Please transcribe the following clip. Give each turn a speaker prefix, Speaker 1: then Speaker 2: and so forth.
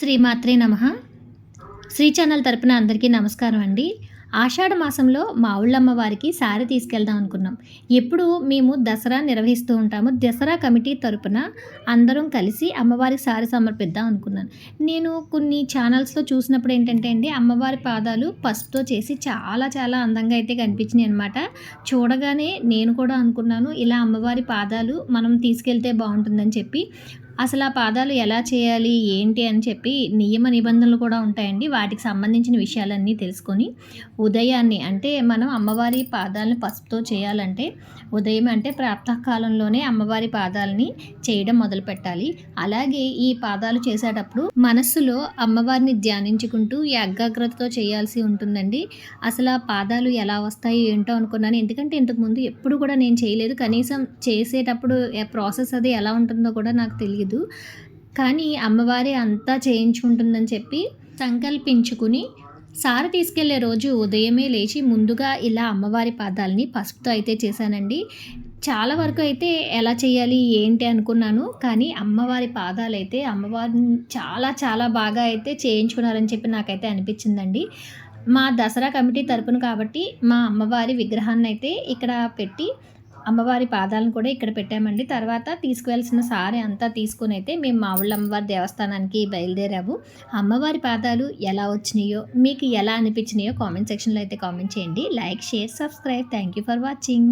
Speaker 1: శ్రీమాత్రే నమ. శ్రీ ఛానల్ తరపున అందరికీ నమస్కారం అండి. ఆషాఢ మాసంలో మా ఊళ్ళమ్మ వారికి సారీ తీసుకెళ్దాం అనుకున్నాం. ఎప్పుడు మేము దసరా నిర్వహిస్తూ ఉంటాము. దసరా కమిటీ తరపున అందరం కలిసి అమ్మవారికి సారీ సమర్పిద్దాం అనుకున్నాను నేను కొన్ని ఛానల్స్లో చూసినప్పుడు ఏంటంటే అండి అమ్మవారి పాదాలు పసుపుతో చేసి చాలా చాలా అందంగా అయితే కనిపించినాయి అనమాట చూడగానే నేను కూడా అనుకున్నాను ఇలా అమ్మవారి పాదాలు మనం తీసుకెళ్తే బాగుంటుందని చెప్పి. అసలు ఆ పాదాలు ఎలా చేయాలి ఏంటి అని చెప్పి నియమ నిబంధనలు కూడా ఉంటాయండి. వాటికి సంబంధించిన విషయాలన్నీ తెలుసుకొని ఉదయాన్నే అంటే మనం అమ్మవారి పాదాలను పసుపుతో చేయాలంటే ఉదయం అంటే ప్రాప్తకాలంలోనే అమ్మవారి పాదాలని చేయడం మొదలు పెట్టాలి అలాగే ఈ పాదాలు చేసేటప్పుడు మనస్సులో అమ్మవారిని ధ్యానించుకుంటూ ఏకాగ్రతతో చేయాల్సి ఉంటుందండి. అసలు ఆ పాదాలు ఎలా వస్తాయి ఏంటో అనుకున్నాను. ఎందుకంటే ఇంతకుముందు ఎప్పుడు కూడా నేను చేయలేదు. కనీసం చేసేటప్పుడు ప్రాసెస్ అది ఎలా ఉంటుందో కూడా నాకు తెలియదు. కానీ అమ్మవారి అంతా చేయించుకుంటుందని చెప్పి సంకల్పించుకుని సార తీసుకెళ్ళే రోజు ఉదయమే లేచి ముందుగా ఇలా అమ్మవారి పాదాలని పసుపుతో అయితే చేశానండి. చాలా వరకు అయితే ఎలా చేయాలి ఏంటి అనుకున్నాను. కానీ అమ్మవారి పాదాలు అయితే అమ్మవారిని చాలా చాలా బాగా అయితే చేయించుకున్నారని చెప్పి నాకైతే అనిపించిందండి. మా దసరా కమిటీ తరపున కాబట్టి మా అమ్మవారి విగ్రహాన్ని అయితే ఇక్కడ పెట్టి అమ్మవారి పాదాలను కూడా ఇక్కడ పెట్టామండి. తర్వాత తీసుకువెళ్ళిన సారీ అంతా తీసుకుని అయితే మేము మావుళ్ళ అమ్మవారి దేవస్థానానికి బయలుదేరాము. అమ్మవారి పాదాలు ఎలా వచ్చినాయో మీకు ఎలా అనిపించినాయో కామెంట్ సెక్షన్లో అయితే కామెంట్ చేయండి. Like share subscribe. Thank you for watching.